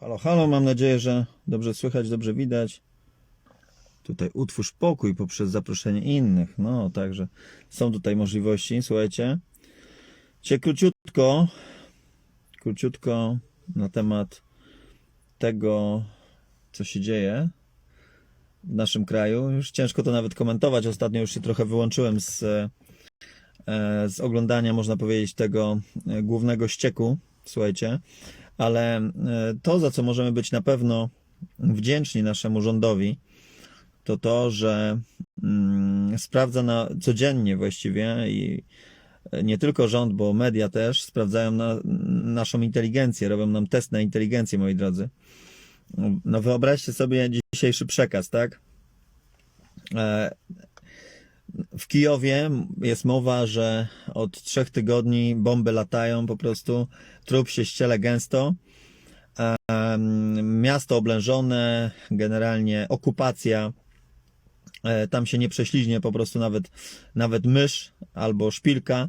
Halo, halo, mam nadzieję, że dobrze słychać, dobrze widać. Tutaj utwórz pokój poprzez zaproszenie innych. No, także są tutaj możliwości. Słuchajcie. Cię króciutko, króciutko na temat tego, co się dzieje w naszym kraju. Już ciężko to nawet komentować. Ostatnio już się trochę wyłączyłem z, e, z oglądania, można powiedzieć, tego e, głównego ścieku. Słuchajcie, ale e, to, za co możemy być na pewno wdzięczni naszemu rządowi, to to, że mm, sprawdza na codziennie właściwie i nie tylko rząd, bo media też sprawdzają na, naszą inteligencję, robią nam test na inteligencję, moi drodzy. No wyobraźcie sobie dzisiejszy przekaz, tak? E, W Kijowie jest mowa, że od trzech tygodni bomby latają po prostu, trup się ściele gęsto. Miasto oblężone, generalnie okupacja. E, Tam się nie prześliźnie po prostu nawet, nawet mysz albo szpilka,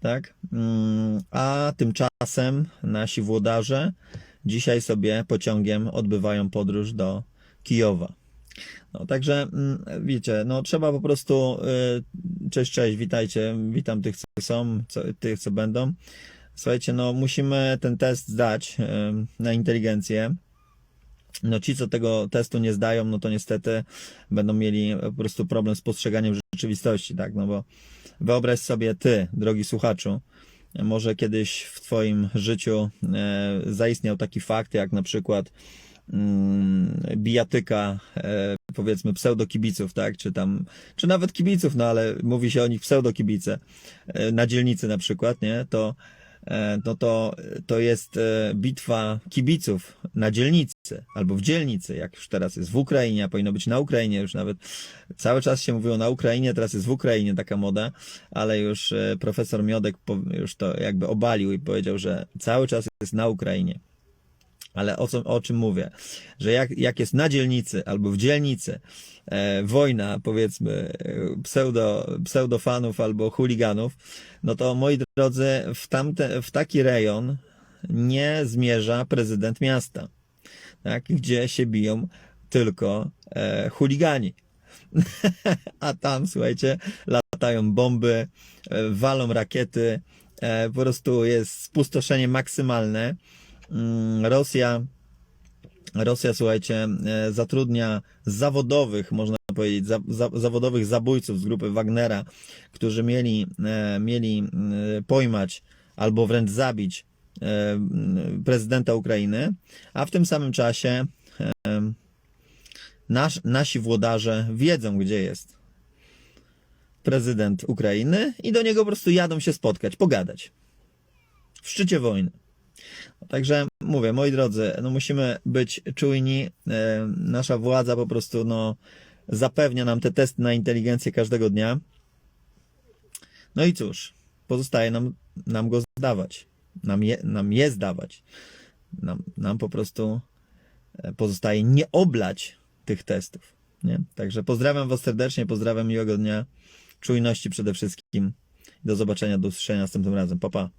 tak? Mm, A tymczasem nasi włodarze dzisiaj sobie pociągiem odbywają podróż do Kijowa. No, także mm, wiecie, no trzeba po prostu y, cześć, cześć, witajcie, witam tych, co są, co, tych, co będą. Słuchajcie, no musimy ten test zdać na inteligencję. No ci, co tego testu nie zdają, no to niestety będą mieli po prostu problem z postrzeganiem rzeczywistości, tak, no bo wyobraź sobie ty, drogi słuchaczu, może kiedyś w twoim życiu e, zaistniał taki fakt, jak na przykład bijatyka, e, powiedzmy pseudokibiców, tak, czy tam, czy nawet kibiców, no ale mówi się o nich pseudokibice, e, na dzielnicy na przykład, nie, to e, no to, to jest bitwa kibiców na dzielnicy, albo w dzielnicy, jak już teraz jest w Ukrainie, a powinno być na Ukrainie, już nawet cały czas się mówiło na Ukrainie, teraz jest w Ukrainie taka moda, ale już profesor Miodek już to jakby obalił i powiedział, że cały czas jest na Ukrainie. Ale o, co, o czym mówię? Że jak, jak jest na dzielnicy albo w dzielnicy e, wojna, powiedzmy, e, pseudo, pseudofanów albo chuliganów, no to moi drodzy, w, tamte, w taki rejon nie zmierza prezydent miasta, tak? gdzie się biją tylko e, chuligani. A tam, słuchajcie, latają bomby, e, walą rakiety, e, po prostu jest spustoszenie maksymalne. Mm, Rosja, Rosja, słuchajcie, e, zatrudnia zawodowych, można powiedzieć, za, za, zawodowych zabójców z grupy Wagnera, którzy mieli, e, mieli e, pojmać albo wręcz zabić prezydenta Ukrainy, a w tym samym czasie nasz, nasi włodarze wiedzą, gdzie jest prezydent Ukrainy i do niego po prostu jadą się spotkać, pogadać. W szczycie wojny. Także mówię, moi drodzy, no musimy być czujni. E, nasza władza po prostu no, zapewnia nam te testy na inteligencję każdego dnia. No i cóż, pozostaje nam, nam go zdawać. Nam je, nam je zdawać. Nam, nam po prostu e, pozostaje nie oblać tych testów. Nie? Także pozdrawiam Was serdecznie, pozdrawiam miłego dnia, czujności przede wszystkim. Do zobaczenia, do usłyszenia następnym razem. Pa, pa.